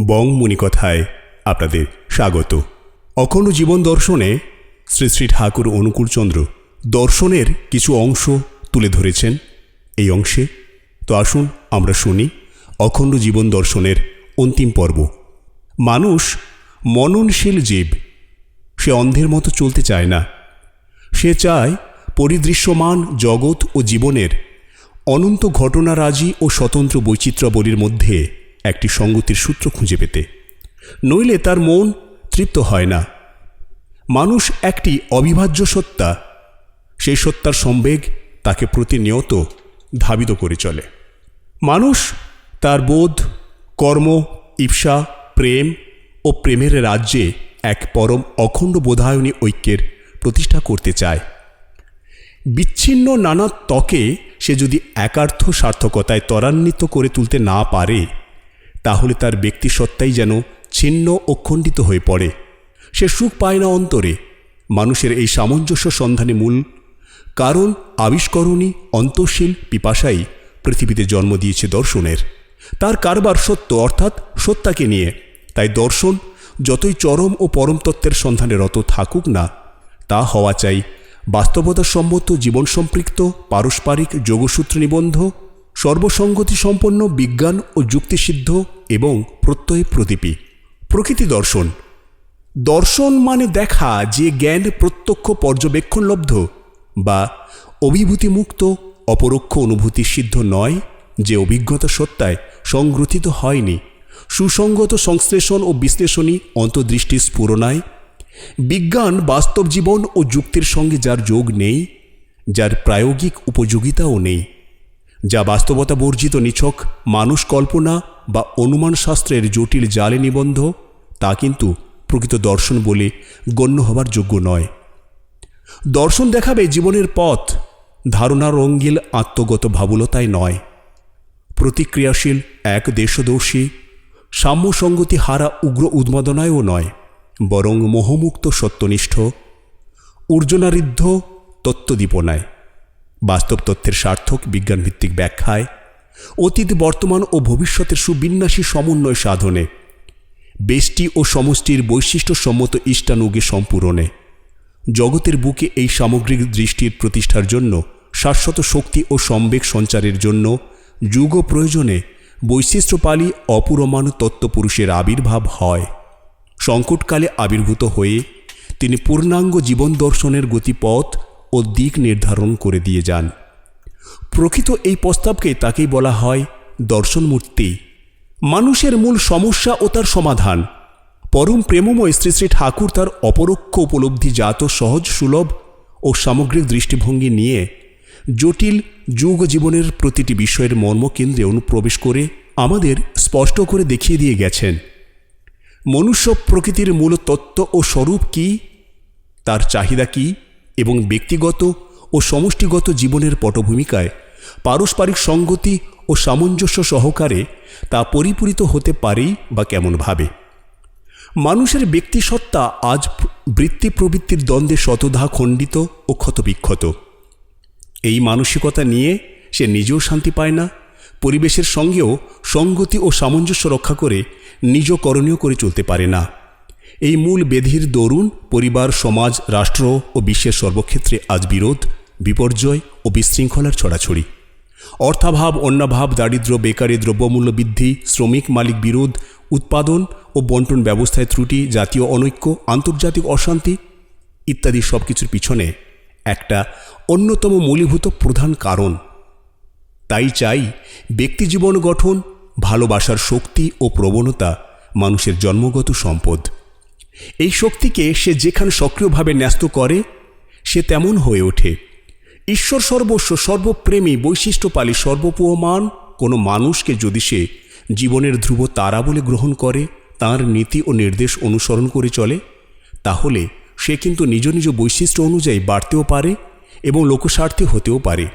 বংমণি কথায় আপনাদের স্বাগত। অখণ্ড জীবন দর্শনে শ্রী শ্রী ঠাকুর অনুকূলচন্দ্র দর্শনের কিছু অংশ তুলে ধরেছেন। এই অংশে তো আসুন আমরা শুনি অখণ্ড জীবন দর্শনের অন্তিম পর্ব। মানুষ মননশীল জীব। সে অন্ধের মতো চলতে চায় না। সে চায় পরিদৃশ্যমান জগৎ ও জীবনের অনন্ত ঘটনারাজি ও স্বতন্ত্র বৈচিত্র্যাবলীর মধ্যে একটি সঙ্গতির সূত্র খুঁজে পেতে। নইলে তার মন তৃপ্ত হয় না। মানুষ একটি অবিভাজ্য সত্তা। সেই সত্তার সম্বেগ তাকে প্রতিনিয়ত ধাবিত করে চলে। মানুষ তার বোধ, কর্ম, ঈর্ষা, প্রেম ও প্রেমের রাজ্যে এক পরম অখণ্ড বোধায়নী ঐক্যের প্রতিষ্ঠা করতে চায়। বিচ্ছিন্ন নানা ত্বকে সে যদি একার্থ সার্থকতায় ত্বরান্বিত করে তুলতে না পারে তাহলে তার ব্যক্তিসত্তাই যেন ছিন্ন ও খণ্ডিত হয়ে পড়ে। সে সুখ পায় না অন্তরে। মানুষের এই সামঞ্জস্য সন্ধানে মূল কারণ আবিষ্করণী অন্তঃশীল পিপাসাই পৃথিবীতে জন্ম দিয়েছে দর্শনের। তার কারবার সত্য, অর্থাৎ সত্তাকে নিয়ে। তাই দর্শন যতই চরম ও পরম তত্ত্বের সন্ধানে রত থাকুক না, তা হওয়া চাই বাস্তবতাসম্মত জীবন সম্পৃক্ত পারস্পরিক যোগসূত্র নিবন্ধ সর্বসঙ্গতি সম্পন্ন বিজ্ঞান ও যুক্তিসিদ্ধ এবং প্রত্যয় প্রদীপী। প্রকৃতি দর্শন। দর্শন মানে দেখা যে জ্ঞান প্রত্যক্ষ পর্যবেক্ষণলব্ধ বা অভিভূতিমুক্ত, অপরোক্ষ অনুভূতি সিদ্ধ নয় যে অভিজ্ঞতা সত্তায় সংগ্রথিত হয়নি। সুসংগত সংশ্লেষণ ও বিশ্লেষণী অন্তর্দৃষ্টি স্ফুরণায় বিজ্ঞান বাস্তব জীবন ও যুক্তির সঙ্গে যার যোগ নেই, যার প্রায়োগিক উপযোগিতাও নেই। যা বাস্তবতা বর্জিত নিছক মানুষ কল্পনা বা অনুমান শাস্ত্রের জটিল জালে নিবন্ধ, তা কিন্তু প্রকৃত দর্শন বলে গণ্য হবার যোগ্য নয়। দর্শন দেখাবে জীবনের পথ ধারণার রঙ্গিল আত্মগত ভাবুলতায় নয়। প্রতিক্রিয়াশীল এক দেশদর্শী সাম্যসঙ্গতি হারা উগ্র উন্মাদনায়ও নয়, বরং মোহমুক্ত সত্যনিষ্ঠ, ঊর্জনারিদ্ধ তত্ত্বদীপনায়। বাস্তব তথ্যের সার্থক বিজ্ঞানভিত্তিক ব্যাখ্যায়, অতীত, বর্তমান ও ভবিষ্যতের সুবিন্যাসী সমন্বয় সাধনে, বেষ্টি ও সমষ্টির বৈশিষ্ট্যসম্মত ইষ্টানুগে সম্পূরণে, জগতের বুকে এই সামগ্রিক দৃষ্টির প্রতিষ্ঠার জন্য, শাশ্বত শক্তি ও সম্বেগ সঞ্চারের জন্য, যুগ প্রয়োজনে বৈশিষ্ট্যপালী অপুরমান তত্ত্বপুরুষের আবির্ভাব হয়। সংকটকালে আবির্ভূত হয়ে তিনি পূর্ণাঙ্গ জীবন দর্শনের গতিপথ ও দিক নির্ধারণ করে দিয়ে যান। প্রকৃত এই প্রস্তাবকে তাকেই বলা হয় দর্শনমূর্তি মানুষের মূল সমস্যা ও তার সমাধান। পরম প্রেমময় শ্রী শ্রী ঠাকুর তার অপরোক্ষ উপলব্ধি জাত, সহজ, সুলভ ও সামগ্রিক দৃষ্টিভঙ্গি নিয়ে জটিল যুগ জীবনের প্রতিটি বিষয়ের মর্মকেন্দ্রে অনুপ্রবেশ করে আমাদের স্পষ্ট করে দেখিয়ে দিয়ে গেছেন। মনুষ্য প্রকৃতির মূল তত্ত্ব ও স্বরূপ কি? তার চাহিদা কি? এবং ব্যক্তিগত ও সমষ্টিগত জীবনের পটভূমিকায় পারস্পরিক সঙ্গতি ও সামঞ্জস্য সহকারে তা পরিপূরিত হতে পারেই বা কেমনভাবে মানুষের ব্যক্তিসত্তা আজ বৃত্তি প্রবৃত্তির দ্বন্দ্বে শতধা খণ্ডিত ও ক্ষতবিক্ষত। এই মানসিকতা নিয়ে সে নিজেও শান্তি পায় না, পরিবেশের সঙ্গেও সঙ্গতি ও সামঞ্জস্য রক্ষা করে নিজ করণীয় করে চলতে পারে না। এই মূল বেধির দরুন পরিবার, সমাজ, রাষ্ট্র ও বিশ্বের সর্বক্ষেত্রে আজ বিরোধ, বিপর্যয় ও বিশৃঙ্খলার ছড়াছড়ি। অর্থাভাব, অন্যাভাব, দারিদ্র, বেকারি, দ্রব্যমূল্য বৃদ্ধি, শ্রমিক মালিক বিরোধ, উৎপাদন ও বন্টন ব্যবস্থায় ত্রুটি, জাতীয় অনৈক্য, আন্তর্জাতিক অশান্তি ইত্যাদি সব কিছুর পিছনে একটা অন্যতম মূলীভূত প্রধান কারণ। তাই চাই ব্যক্তিজীবন গঠন, ভালোবাসার শক্তি ও প্রবণতা, মানুষের জন্মগত সম্পদ। এই শক্তিকে সে যেখানে সক্রিয়ভাবে ন্যস্ত করে, সে তেমন হয়ে ওঠে। ঈশ্বর সর্বস্ব, সর্বপ্রেমী, বৈশিষ্ট্যপালী সর্বপমান কোনো মানুষকে যদি সে জীবনের ধ্রুব তারা বলে গ্রহণ করে, তার নীতি ও নির্দেশ অনুসরণ করে চলে, তাহলে সে কিন্তু নিজ নিজ বৈশিষ্ট্য অনুযায়ী বাড়তেও পারে এবং লোকস্বার্থে হতেও পারে।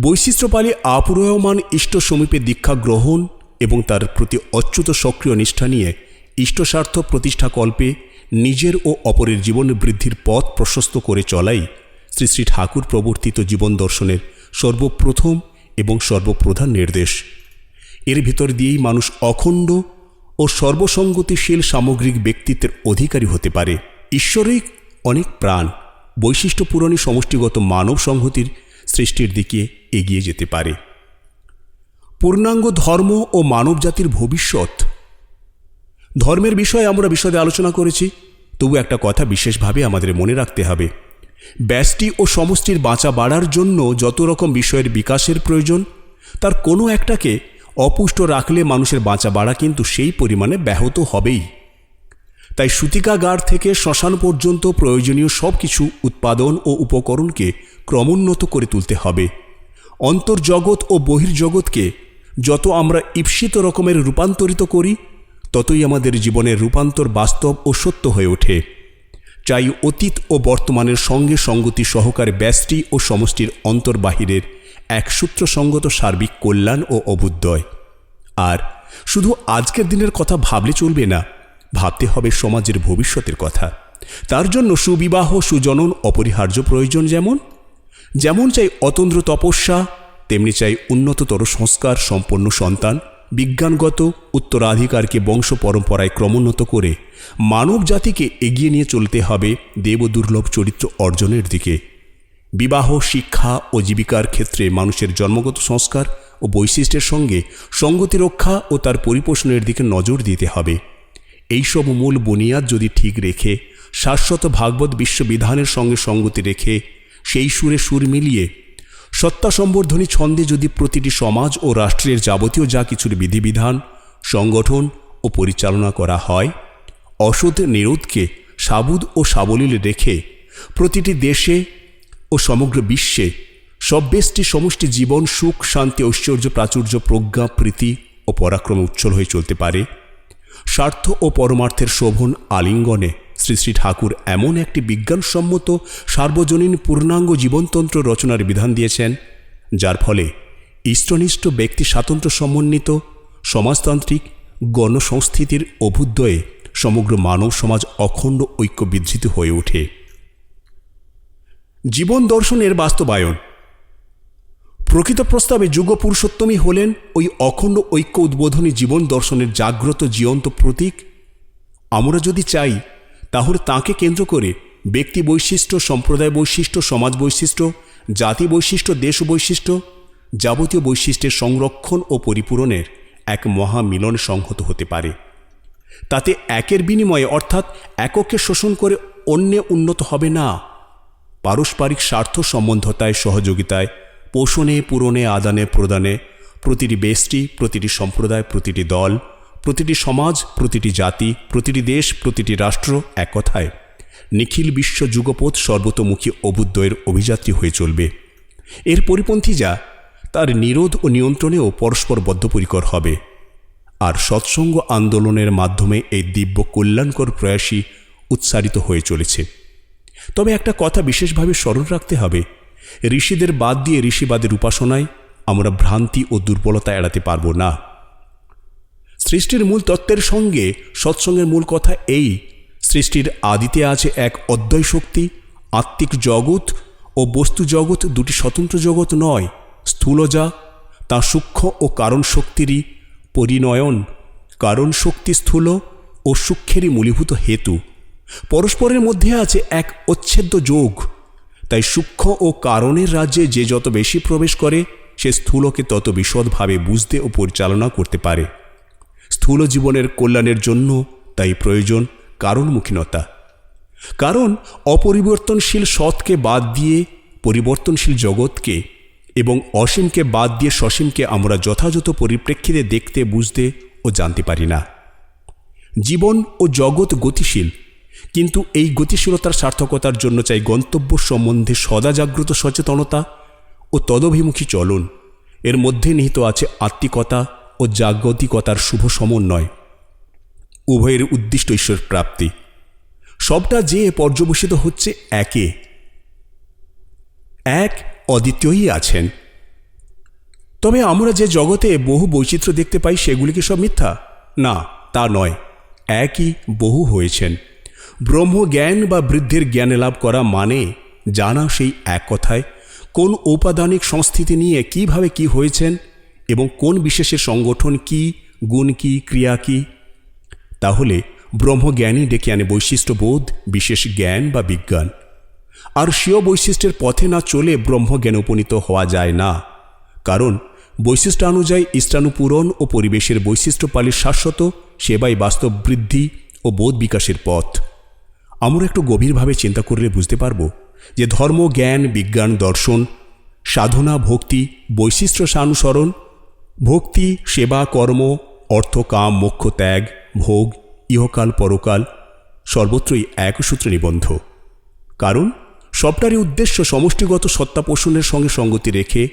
বৈশিষ্ট্যপালী আপুরয়মান ইষ্ট সমীপে দীক্ষা গ্রহণ এবং তার প্রতি অচ্যুত সক্রিয় নিষ্ঠা নিয়ে ইষ্টস্বার্থ প্রতিষ্ঠাকল্পে নিজের ও অপরের জীবন বৃদ্ধির পথ প্রশস্ত করে চলাই শ্রী শ্রী ঠাকুর প্রবর্তিত জীবন দর্শনের সর্বপ্রথম এবং সর্বপ্রধান নির্দেশ। এর ভিতর দিয়েই মানুষ অখণ্ড ও সর্বসঙ্গতিশীল সামগ্রিক ব্যক্তিত্বের অধিকারী হতে পারে। ঈশ্বরিক অনেক প্রাণ, বৈশিষ্ট্য পূরণী সমষ্টিগত মানব সংহতির সৃষ্টির দিকে এগিয়ে যেতে পারে। পূর্ণাঙ্গ ধর্ম ও মানবজাতির ভবিষ্যৎ ধর্মের বিষয়ে আমরা বিশদে আলোচনা করেছি, তবু একটা কথা বিশেষভাবে আমাদের মনে রাখতে হবে। ব্যষ্টি ও সমষ্টির বাঁচা বাড়ার জন্য যত রকম বিষয়ের বিকাশের প্রয়োজন, তার কোনো একটাকে অপুষ্ট রাখলে মানুষের বাঁচা বাড়া কিন্তু সেই পরিমাণে ব্যাহত হবেই। তাই সুতিকাগার থেকে শ্মশান পর্যন্ত প্রয়োজনীয় সব কিছু উৎপাদন ও উপকরণকে ক্রমোন্নত করে তুলতে হবে। অন্তর্জগৎ ও বহির্জগৎকে যত আমরা ঈপ্সিত রকমের রূপান্তরিত করি ততই আমাদের জীবনের রূপান্তর বাস্তব ও সত্য হয়ে ওঠে। চাই অতীত ও বর্তমানের সঙ্গে সঙ্গতি সহকারে ব্যষ্টি ও সমষ্টির অন্তর্বাহিরের এক সূত্রসঙ্গত সার্বিক কল্যাণ ও অভ্যুদয় আর শুধু আজকের দিনের কথা ভাবলে চলবে না, ভাবতে হবে সমাজের ভবিষ্যতের কথা। তার জন্য সুবিবাহ, সুজনন, অপরিহার্য প্রয়োজন যেমন যেমন চাই অতন্দ্র তপস্যা, তেমনি চাই উন্নততর সংস্কার, সম্পন্ন সন্তান বিজ্ঞানগত উত্তরাধিকারকে বংশ পরম্পরায় ক্রমোন্নত করে মানব জাতিকে এগিয়ে নিয়ে চলতে হবে দেব দুর্লভ চরিত্র অর্জনের দিকে। বিবাহ, শিক্ষা ও জীবিকার ক্ষেত্রে মানুষের জন্মগত সংস্কার ও বৈশিষ্ট্যের সঙ্গে সঙ্গতি রক্ষা ও তার পরিপোষণের দিকে নজর দিতে হবে। এইসব মূল বুনিয়াদ যদি ঠিক রেখে, শাশ্বত ভাগবত বিশ্ববিধানের সঙ্গে সঙ্গতি রেখে, সেই সুরে সুর মিলিয়ে সত্তা সম্বর্ধনী ছন্দে যদি প্রতিটি সমাজ ও রাষ্ট্রের যাবতীয় যা কিছুর বিধিবিধান, সংগঠন ও পরিচালনা করা হয়, অসৎ নিরোধকে সাবুদ ও সাবলীল রেখে প্রতিটি দেশে ও সমগ্র বিশ্বে সব্যষ্টি সমষ্টি জীবন, সুখ, শান্তি, ঐশ্বর্য, প্রাচুর্য, প্রজ্ঞা, প্রীতি ও পরাক্রমে উচ্ছল হয়ে চলতে পারে। স্বার্থ ও পরমার্থের শোভন আলিঙ্গনে শ্রী শ্রী ঠাকুর এমন একটি বিজ্ঞানসম্মত, সার্বজনীন পূর্ণাঙ্গ জীবনতন্ত্র রচনার বিধান দিয়েছেন, যার ফলে ইষ্টনিষ্ট ব্যক্তি স্বাতন্ত্র্য সমন্বিত, সমাজতান্ত্রিক, গণসংস্থিতির অভ্যুদয়ে সমগ্র মানব সমাজ অখণ্ড ঐক্য বিধৃত হয়ে ওঠে। জীবন দর্শনের বাস্তবায়ন। প্রকৃত প্রস্তাবে যুগ পুরুষোত্তমই হলেন ওই অখণ্ড ঐক্য উদ্বোধনী জীবন দর্শনের জাগ্রত, জীবন্ত প্রতীক। আমরা যদি চাই তাহলে তাকে কেন্দ্র করে ব্যক্তি বৈশিষ্ট্য, সম্প্রদায় বৈশিষ্ট্য, সমাজ বৈশিষ্ট্য, জাতি বৈশিষ্ট্য, দেশ বৈশিষ্ট্য যাবতীয় বৈশিষ্ট্যের সংরক্ষণ ও পরিপূরণের এক মহামিলন সংহত হতে পারে। তাতে একের বিনিময়ে অর্থাৎ এককে শোষণ করে অন্যে উন্নত হবে না। পারস্পরিক স্বার্থ সম্বন্ধতায়, সহযোগিতায়, পোষণে, পূরণে, আদানে, প্রদানে প্রতিটি বেষ্টি, প্রতিটি সম্প্রদায়, প্রতিটি দল প্রতিটি সমাজ, প্রতিটি জাতি, প্রতিটি দেশ, প্রতিটি রাষ্ট্র এক কথায়। নিখিল বিশ্ব যুগপথ সর্বতোমুখী অভ্যুদয়ের অভিযাত্রী হয়ে চলবে। এর পরিপন্থী যা, তার নিরোধ ও নিয়ন্ত্রণেও পরস্পর বদ্ধপরিকর হবে। আর সৎসঙ্গ আন্দোলনের মাধ্যমে এই দিব্য কল্যাণকর প্রয়াসই উৎসারিত হয়ে চলেছে। তবে একটা কথা বিশেষভাবে স্মরণ রাখতে হবে, ঋষিদের বাদ দিয়ে ঋষিবাদের উপাসনায় আমরা ভ্রান্তি ও দুর্বলতা এড়াতে পারব না। সৃষ্টির মূল তত্ত্বের সঙ্গে সৎসঙ্গের মূল কথা এই। সৃষ্টির আদিতে আছে এক অদ্বয় শক্তি, আত্মিক জগৎ ও বস্তু জগৎ দুটি স্বতন্ত্র জগৎ নয়, স্থূল যা, তা সূক্ষ্ম ও কারণ শক্তিরই পরিণয়ন। কারণ শক্তি স্থূল ও সূক্ষ্মেরই মূলীভূত হেতু। পরস্পরের মধ্যে আছে এক অচ্ছেদ্য যোগ। তাই সূক্ষ্ম ও কারণের রাজ্যে যে যত বেশি প্রবেশ করে, সে স্থূলকে তত বিশদভাবে বুঝতে ও পরিচালনা করতে পারে। স্থূল জীবনের কল্যাণের জন্য তাই প্রয়োজন কারণমুখীনতা। কারণ অপরিবর্তনশীল সৎকে বাদ দিয়ে পরিবর্তনশীল জগৎকে এবং অসীমকে বাদ দিয়ে সসীমকে আমরা যথাযথ পরিপ্রেক্ষিতে দেখতে, বুঝতে ও জানতে পারি না। জীবন ও জগৎ গতিশীল, কিন্তু এই গতিশীলতার সার্থকতার জন্য চাই গন্তব্য সম্বন্ধে সদা জাগ্রত সচেতনতা ও তদভিমুখী চলন। এর মধ্যে নিহিত আছে আত্মিকতা ও জাগতিকতার শুভ সমন্বয়। উভয়ের উদ্দিষ্ট ঈশ্বর প্রাপ্তি। সবটা যে পর্যবসিত হচ্ছে একে। এক অদ্বিতীয়ই আছেন। তবে আমরা যে জগতে বহু বৈচিত্র্য দেখতে পাই, সেগুলি কি সব মিথ্যা? না, তা নয়। একই বহু হয়েছেন। ব্রহ্মজ্ঞান বা বৃদ্ধির জ্ঞানে লাভ করা মানে জানা সেই এক কথায়, কোন ঔপাদানিক সংস্থিতি নিয়ে কীভাবে কি হয়েছেন এবং কোন বিশেষের সংগঠন কি, গুণ কি, ক্রিয়া কি? তাহলে ব্রহ্মজ্ঞানই ডেকে আনে বৈশিষ্ট্যবোধ, বিশেষ জ্ঞান বা বিজ্ঞান। আর স্বীয় বৈশিষ্ট্যের পথে না চলে ব্রহ্মজ্ঞানে উপনীত হওয়া যায় না। কারণ বৈশিষ্ট্যানুযায়ী ইষ্টানুপূরণ ও পরিবেশের বৈশিষ্ট্য পালির শাশ্বত সেবাই বাস্তব বৃদ্ধি ও বোধ বিকাশের পথ। আমরা একটু গভীরভাবে চিন্তা করলে বুঝতে পারব যে ধর্ম, জ্ঞান, বিজ্ঞান, দর্শন, সাধনা, ভক্তি, বৈশিষ্ট্য সানুসরণ ভক্তি, সেবা, কর্ম, অর্থ, কাম, মোক্ষ, ত্যাগ, ভোগ, ইহকাল, পরকাল সর্বত্রই এক সূত্রে নিবন্ধ কারণ সবটারই উদ্দেশ্য সমষ্টিগত সত্তা পোষণের সঙ্গে সঙ্গতি রেখে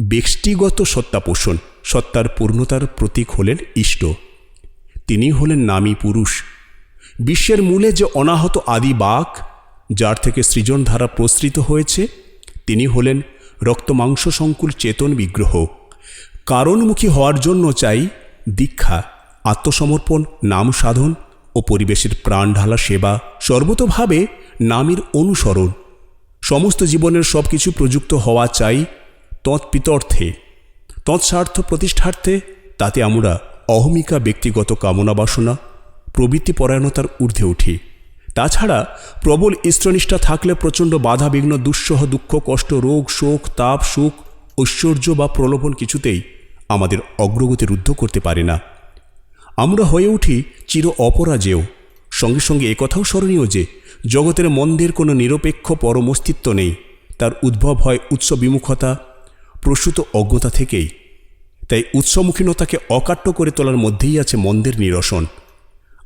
ব্যক্তিগত সত্তা পোষণ সত্তার পূর্ণতার প্রতীক হলেন ইষ্ট। তিনি হলেন নামী পুরুষ। বিশ্বের মূলে যে অনাহত আদি বাক, যার থেকে সৃজনধারা প্রসৃত হয়েছে, তিনি হলেন রক্তমাংস সংকুল চেতন বিগ্রহ। কারণমুখী হওয়ার জন্য চাই দীক্ষা, আত্মসমর্পণ, নাম সাধন ও পরিবেশের প্রাণ ঢালা সেবা সর্বতভাবে নামের অনুসরণ। সমস্ত জীবনের সব কিছু প্রযুক্ত হওয়া চাই তৎপিতর্থে। তৎস্বার্থ প্রতিষ্ঠার্থে তাতে আমরা অহমিকা ব্যক্তিগত কামনা বাসনা, প্রবৃত্তি পরায়ণতার ঊর্ধ্বে উঠি। তাছাড়া প্রবল ইষ্টনিষ্ঠা থাকলে প্রচণ্ড বাধা বিঘ্ন দুঃসহ দুঃখ, কষ্ট, রোগ, শোক, তাপ, সুখ ঐশ্বর্য বা প্রলোভন কিছুতেই আমাদের অগ্রগতি রুদ্ধ করতে পারে না। আমরা হয়ে উঠি চির অপরাজেয়। সঙ্গে সঙ্গে একথাও স্মরণীয় যে, জগতের মন্দের কোনো নিরপেক্ষ পরম অস্তিত্ব নেই। তার উদ্ভব হয় উৎস বিমুখতা, প্রসূত অজ্ঞতা থেকেই। তাই উৎসমুখীনতাকে অকাট্য করে তোলার মধ্যেই আছে মন্দের নিরসন।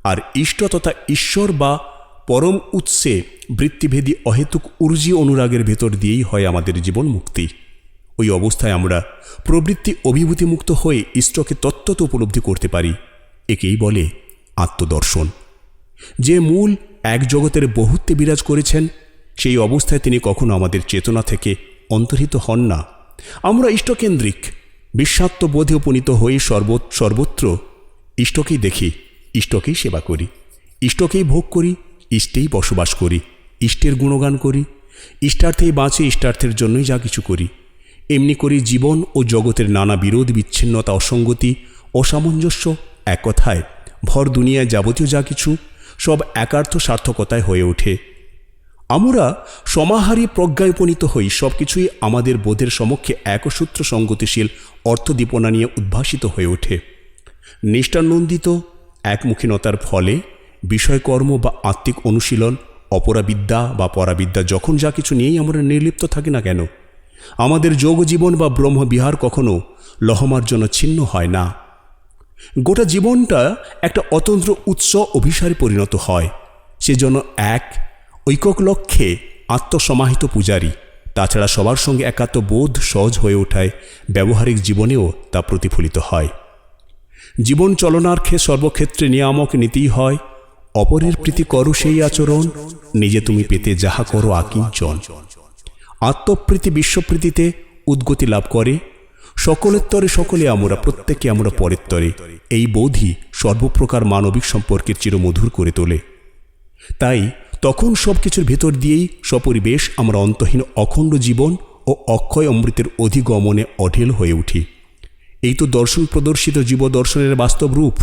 আর ইষ্ট তথা ঈশ্বর বা পরম উৎসে বৃত্তিভেদী অহেতুক ঊর্জি অনুরাগের ভেতর দিয়েই হয় আমাদের জীবন মুক্তি। ওই অবস্থায় আমরা প্রবৃত্তি অভিভূতিমুক্ত হয়ে ইষ্টকে তত্ত্বত উপলব্ধি করতে পারি। একেই বলে আত্মদর্শন। যে মূল এক জগতের বহুত্বে বিরাজ করেছেন, সেই অবস্থায় তিনি কখনো আমাদের চেতনা থেকে অন্তর্হিত হন না। আমরা ইষ্টকেন্দ্রিক, বিশ্বাত্মবোধে উপনীত হয়ে সর্ব সর্বত্র ইষ্টকেই দেখি, ইষ্টকেই সেবা করি। ইষ্টকেই ভোগ করি, ইষ্টেই বসবাস করি। ইষ্টের গুণগান করি, ইষ্টার্থেই বাঁচে, ইষ্টার্থের জন্যই যা কিছু করি। এমনি করে জীবন ও জগতের নানা বিরোধ, বিচ্ছিন্নতা, অসঙ্গতি, অসামঞ্জস্য এক কথায় ভর দুনিয়ায় যাবতীয় যা কিছু সব একার্থ সার্থকতায় হয়ে ওঠে। আমরা সমাহারী প্রজ্ঞায় উপনীত হই, সব কিছুই আমাদের বোধের সমক্ষে একসূত্র সঙ্গতিশীল অর্থদীপনা নিয়ে উদ্ভাসিত হয়ে ওঠে। নিষ্ঠানন্দিত একমুখীনতার ফলে বিষয়কর্ম বা আত্মিক অনুশীলন, অপরাবিদ্যা বা পরাবিদ্যা যখন যা কিছু নিয়েই আমরা নির্লিপ্ত থাকি না কেন আমাদের যোগ জীবন বা ব্রহ্মবিহার কখনো লহমার জন্য ছিন্ন হয় না। গোটা জীবনটা একটা অতন্ত্র উৎস অভিসারে পরিণত হয়। সেজন্য এক, ঐকক লক্ষ্যে আত্মসমাহিত পূজারী। তাছাড়া সবার সঙ্গে একাত্ম বোধ সহজ হয়ে ওঠায় ব্যবহারিক জীবনেও তা প্রতিফলিত হয়। জীবন চলনার্থে সর্বক্ষেত্রে নিয়ামক নীতি হয়, অপরের প্রীতি করো সেই আচরণ, নিজে তুমি পেতে যাহা করো আকিঞ্চন। আত্মপ্রীতি বিশ্বপ্রীতিতে উদ্গতি লাভ করে। সকলের তরে সকলে আমরা প্রত্যেকে আমরা পরের তরে এই বোধই সর্বপ্রকার মানবিক সম্পর্কের চিরমধুর করে তোলে। তাই তখন সব কিছুর ভেতর দিয়েই সপরিবেশ আমরা অন্তহীন অখণ্ড জীবন ও অক্ষয় অমৃতের অধিগমনে অঢেল হয়ে উঠি। এই তো দর্শন প্রদর্শিত জীব দর্শনের বাস্তব রূপ।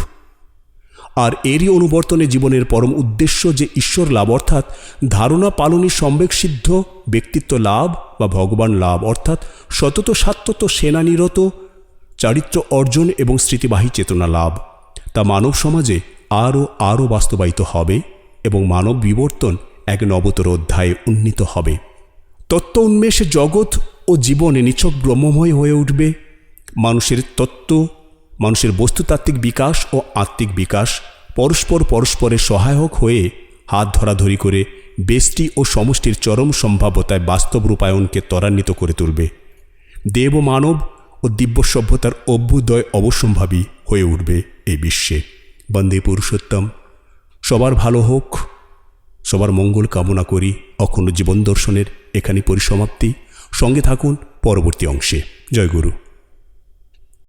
আর এরই অনুবর্তনে জীবনের পরম উদ্দেশ্য যে ঈশ্বর লাভ অর্থাৎ ধারণা পালনী সম্বেক সিদ্ধ, ব্যক্তিত্ব লাভ বা ভগবান লাভ অর্থাৎ সতত সাত্যত সেনানিরত চারিত্র অর্জন এবং স্মৃতিবাহী চেতনা লাভ। তা মানব সমাজে আরও আরও বাস্তবায়িত হবে এবং মানব বিবর্তন এক নবতর অধ্যায়ে উন্নীত হবে। তত্ত্ব উন্মেষে জগৎ ও জীবনে নিছক ব্রহ্মময় হয়ে উঠবে। মানুষের তত্ত্ব মানুষের বস্তুতাত্ত্বিক বিকাশ ও আত্মিক বিকাশ পরস্পর পরস্পরের সহায়ক হয়ে হাত ধরাধরি করে বেষ্টি ও সমষ্টির চরম সম্ভাব্যতায় বাস্তব রূপায়ণকে ত্বরান্বিত করে তুলবে। দেব মানব ও দিব্য সভ্যতার অভ্যুদয় অবশ্যম্ভাবী হয়ে উঠবে এই বিশ্বে। বন্দে পুরুষোত্তম। সবার ভালো হোক। সবার মঙ্গল কামনা করি। অখণ্ড জীবন দর্শনের এখানে পরিসমাপ্তি। সঙ্গে থাকুন পরবর্তী অংশে। জয় গুরু।